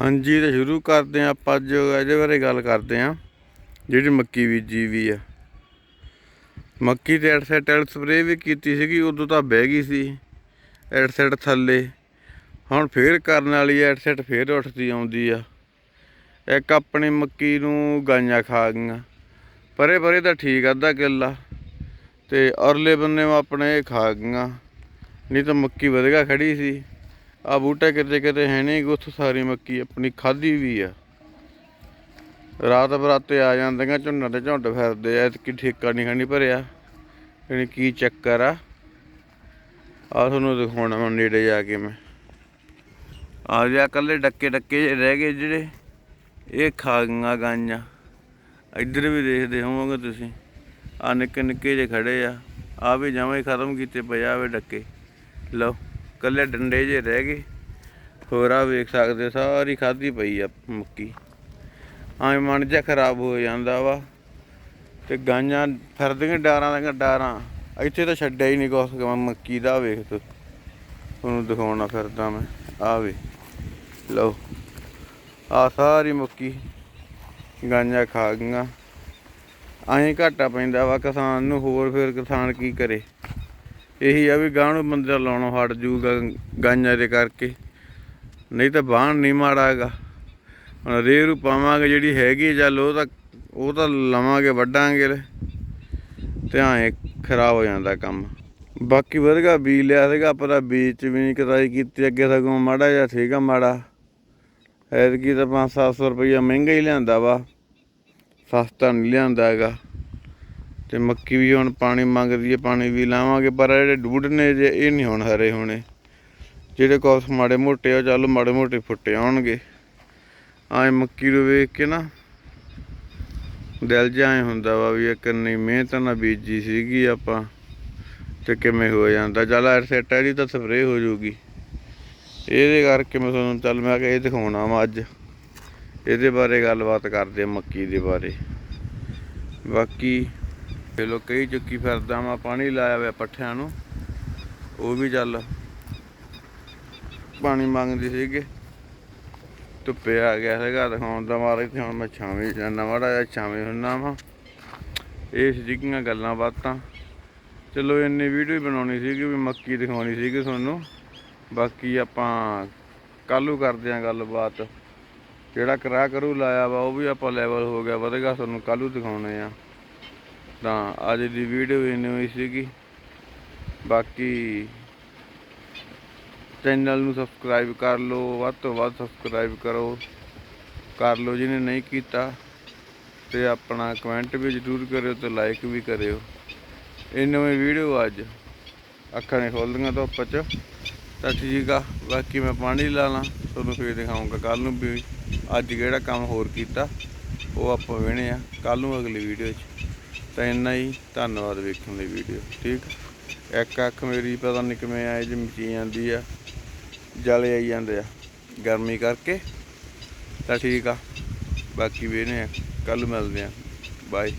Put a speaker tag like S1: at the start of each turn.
S1: ਹਾਂਜੀ ਤੇ ਸ਼ੁਰੂ ਕਰਦੇ ਹਾਂ ਆਪਾਂ ਅੱਜ, ਇਹਦੇ ਬਾਰੇ ਗੱਲ ਕਰਦੇ ਹਾਂ। ਜਿਹੜੀ ਮੱਕੀ ਬੀਜੀ ਵੀ ਆ। ਮੱਕੀ ਤੇ ਐਡਸੈਟਲ ਸਪਰੇ ਵੀ ਕੀਤੀ ਸੀਗੀ, ਉਦੋਂ ਤਾਂ ਬਹਿ ਗਈ ਸੀ। ਐਡਸੈਟ ਥੱਲੇ। ਹੁਣ ਫੇਰ ਕਰਨ ਵਾਲੀ ਐਡਸੈਟ ਫੇਰ ਉੱਠਦੀ ਆਉਂਦੀ ਆ। ਇੱਕ ਆਪਣੀ ਮੱਕੀ ਨੂੰ ਗਾਈਆਂ ਖਾ ਗਈਆਂ। ਪਰੇ ਪਰੇ ਤਾਂ ਠੀਕ ਅੱਧਾ ਕਿੱਲਾ। ਤੇ ਔਰਲੇ ਬੰਨੇ ਆਪਣੇ ਖਾ ਗਈਆਂ। ਨਹੀਂ ਤਾਂ ਮੱਕੀ ਵਧਗਾ ਖੜੀ ਸੀ। ਆ ਬੂਟੇ ਕਿਤੇ ਕਿਤੇ ਹੈ ਨਹੀਂ ਉੱਥੋਂ ਸਾਰੀ ਮੱਕੀ ਆਪਣੀ ਖਾਧੀ ਵੀ ਆ। ਰਾਤ ਬਰਾਤੇ ਆ ਜਾਂਦੀਆਂ ਝੁੰਡਾਂ ਦੇ ਝੁੰਡ ਫਿਰਦੇ ਆ ਕਿ ਠੇਕਾ ਨਹੀਂ ਖਾਣੀ ਭਰਿਆ। ਯਾਨੀ ਕੀ ਚੱਕਰ ਆ? ਆ ਤੁਹਾਨੂੰ ਦਿਖਾਉਣਾ ਮੈਂ ਨੇੜੇ ਜਾ ਕੇ ਮੈਂ। ਆ ਗਿਆ ਕੱਲੇ ਡੱਕੇ ਡੱਕੇ ਜਿਹੇ ਰਹਿ ਗਏ ਜਿਹੜੇ, ਇਹ ਖਾ ਗਈਆਂ। ਗਾਈਆਂ ਇੱਧਰ ਵੀ ਦੇਖਦੇ ਹੋਵੋਗੇ ਤੁਸੀਂ। ਆ ਨਿੱਕੇ ਨਿੱਕੇ ਜਿਹੇ ਖੜੇ ਆ। ਆ ਵੀ ਜਮਾਂ ਹੀ ਖਤਮ ਕੀਤੇ ਪਏ ਆਵੇ ਡੱਕੇ। ਲਓ। ਕੱਲੇ ਡੰਡੇ ਜੇ ਰਹਿ ਗਏ। ਹੋਰ ਆ ਵੇਖ ਸਕਦੇ ਸਾਰੀ ਖਾਧੀ ਪਈ ਆ ਮੱਕੀ। ਐਂ ਮਨ ਜਿਹਾ ਖਰਾਬ ਹੋ ਜਾਂਦਾ ਵਾ। ਤੇ ਗਾਈਆਂ ਫਿਰਦੀਆਂ ਡਾਰਾਂ ਦੀਆਂ ਡਾਰਾਂ। ਇੱਥੇ ਤਾਂ ਛੱਡਿਆ ਹੀ ਨਹੀਂ ਕੁਛ ਮੱਕੀ ਦਾ ਵੇਖ ਤੂੰ। ਤੁਹਾਨੂੰ ਦਿਖਾਉਣਾ ਫਿਰਦਾ ਮੈਂ। ਆ ਵੇ ਲਓ। ਆ ਸਾਰੀ ਮੱਕੀ ਗਾਈਆਂ ਖਾ ਗਈਆਂ। ਐਂ ਘਾਟਾ ਪੈਂਦਾ ਵਾ ਕਿਸਾਨ ਨੂੰ, ਹੋਰ ਫਿਰ ਕਿਸਾਨ ਕੀ ਕਰੇ? ਇਹੀ ਆ ਵੀ ਗਾਂ ਨੂੰ ਬੰਦਾ ਲਾਉਣੋਂ ਹਟ ਜੂਗਾ ਗਾਈਆਂ ਦੇ ਕਰਕੇ। ਨਹੀਂ ਤਾਂ ਬਾਣ ਨਹੀਂ ਮਾੜਾ ਹੈਗਾ। ਹੁਣ ਰੇਰੂ ਪਾਵਾਂਗੇ ਜਿਹੜੀ ਹੈਗੀ ਚੱਲ ਉਹ ਤਾਂ ਉਹ ਤਾਂ ਲਵਾਂਗੇ, ਵੱਢਾਂਗੇ ਤੇ ਐਂ ਖਰਾਬ ਹੋ ਜਾਂਦਾ ਕੰਮ। ਬਾਕੀ ਵਧਗਾ ਬੀਜ ਲਿਆ ਸੀਗਾ ਪਤਾ ਬੀਜ ਚ ਵੀ ਨਹੀਂ ਕਰਾਈ ਕੀਤੀ, ਅੱਗੇ ਸਗੋਂ ਮਾੜਾ ਜਿਹਾ ਆ ਮਾੜਾ। ਐਤਕੀ ਤਾਂ 5-700 ਰੁਪਈਆ ਮਹਿੰਗਾ ਹੀ ਲਿਆਂਦਾ ਵਾ। ਸਸਤਾ ਨਹੀਂ ਲਿਆਂਦਾ ਹੈਗਾ। ਤੇ ਮੱਕੀ ਵੀ ਹੁਣ ਪਾਣੀ ਮੰਗਦੀ ਹੈ, ਪਾਣੀ ਵੀ ਲਾਵਾਂਗੇ, ਪਰ ਜਿਹੜੇ ਡੂਡ ਨੇ ਜੇ, ਇਹ ਨਹੀਂ ਹੁਣ ਹਰੇ ਹੋਣੇ। ਜਿਹੜੇ ਕੋਸ ਮਾੜੇ ਮੋਟੇ ਆ, ਚੱਲ ਮਾੜੇ ਮੋਟੇ ਫੁੱਟੇ ਆਉਣਗੇ। ਆਏ ਮੱਕੀ ਨੂੰ ਵੇਖ ਕੇ ਨਾ ਦਿਲ ਜਿਹਾ ਹੁੰਦਾ ਵਾ ਵੀ ਇਹ ਕਿੰਨੀ ਮਿਹਨਤ ਨਾਲ ਬੀਜੀ ਸੀਗੀ ਆਪਾਂ, ਤੇ ਕਿਵੇਂ ਹੋ ਜਾਂਦਾ। ਚੱਲ ਐਰਸੈਟ ਇਹਦੀ ਤਾਂ ਸਪਰੇ ਹੋ ਜਾਊਗੀ। ਇਹਦੇ ਕਰਕੇ ਮੈਂ ਤੁਹਾਨੂੰ, ਚੱਲ ਮੈਂ ਕਿਹਾ ਇਹ ਦਿਖਾਉਣਾ ਵਾ ਅੱਜ। ਇਹਦੇ ਬਾਰੇ ਗੱਲਬਾਤ ਕਰਦੇ ਆ ਮੱਕੀ ਦੇ ਬਾਰੇ। ਬਾਕੀ ਚਲੋ ਕਈ ਚੁੱਕੀ ਫਿਰਦਾ ਮੈਂ ਪਾਣੀ ਲਾਇਆ ਹੋਇਆ ਪੱਠਿਆਂ ਨੂੰ। ਉਹ ਵੀ ਚੱਲ। ਪਾਣੀ ਮੰਗਦੇ ਸੀਗੇ। ਧੁੱਪੇ ਆ ਗਿਆ ਸੀਗਾ, ਦਿਖਾਉਣ ਦਾ ਮਾਰੇ ਤੇ ਹੁਣ ਮੈਂ ਛਾਵੇਂ ਜਾਂਦਾ ਮਾੜਾ ਜਿਹਾ ਛਾਵੇਂ ਹੁੰਨਾ ਵਾ। ਇਹ ਸੀਗੀਆਂ ਗੱਲਾਂ ਬਾਤਾਂ। ਚਲੋ ਇੰਨੀ ਵੀਡੀਓ ਬਣਾਉਣੀ ਸੀਗੀ ਵੀ ਮੱਕੀ ਦਿਖਾਉਣੀ ਸੀਗੀ ਤੁਹਾਨੂੰ। ਬਾਕੀ ਆਪਾਂ ਕੱਲੂ ਕਰਦੇ ਆਂ ਗੱਲਬਾਤ। ਜਿਹੜਾ ਕਰਾ ਕਰੂ ਲਾਇਆ ਵਾ, ਉਹ ਵੀ ਆਪਾਂ ਲੈਵਲ ਹੋ ਗਿਆ, ਵਧੇਗਾ, ਤੁਹਾਨੂੰ ਕੱਲੂ ਦਿਖਾਉਣੇ ਆ। ਤਾਂ ਅੱਜ ਦੀ ਵੀਡੀਓ ਇੰਨੀ ਹੋਈ ਸੀਗੀ। ਬਾਕੀ ਚੈਨਲ ਨੂੰ ਸਬਸਕ੍ਰਾਈਬ ਕਰ ਲਓ, ਵੱਧ ਤੋਂ ਵੱਧ ਸਬਸਕ੍ਰਾਈਬ ਕਰੋ। ਕਰ ਲਓ ਜਿਹਨੇ ਨਹੀਂ ਕੀਤਾ ਤੇ ਆਪਣਾ ਕਮੈਂਟ ਵੀ ਜ਼ਰੂਰ ਕਰਿਓ ਤੇ ਲਾਈਕ ਵੀ ਕਰਿਓ। ਇਹ ਨਵੀਂ ਵੀਡੀਓ ਅੱਜ। ਅੱਖਾਂ ਨਹੀਂ ਖੋਲਦੀਆਂ ਧੁੱਪ 'ਚ। ਤਾਂ ਠੀਕ ਆ, ਬਾਕੀ ਮੈਂ ਪਾਣੀ ਲਾ ਲਾਂ, ਤੁਹਾਨੂੰ ਫੇਰ ਦਿਖਾਉਂਗਾ ਕੱਲ ਨੂੰ ਵੀ ਅੱਜ ਕਿਹੜਾ ਕੰਮ ਹੋਰ ਕੀਤਾ, ਉਹ ਆਪਾਂ ਵੇਣੇ ਆ। ਕੱਲ ਨੂੰ ਅਗਲੀ ਵੀਡੀਓ 'ਚ। ਤਾਂ ਇੰਨਾ ਹੀ। ਧੰਨਵਾਦ ਵੇਖਣ ਲਈ ਵੀਡੀਓ। ਠੀਕ? ਇੱਕ ਅੱਖ ਮੇਰੀ ਪਤਾ ਨਹੀਂ ਕਿਵੇਂ ਆਏ ਜਿ ਮਚੀ ਜਾਂਦੀ ਆ, ਜਲੇ ਆਈ ਜਾਂਦੇ ਆ, ਗਰਮੀ ਕਰਕੇ। ਤਾਂ ਠੀਕ ਆ। ਬਾਕੀ ਵੇਨੇ ਆ। ਕੱਲ ਮਿਲਦੇ ਆ। ਬਾਏ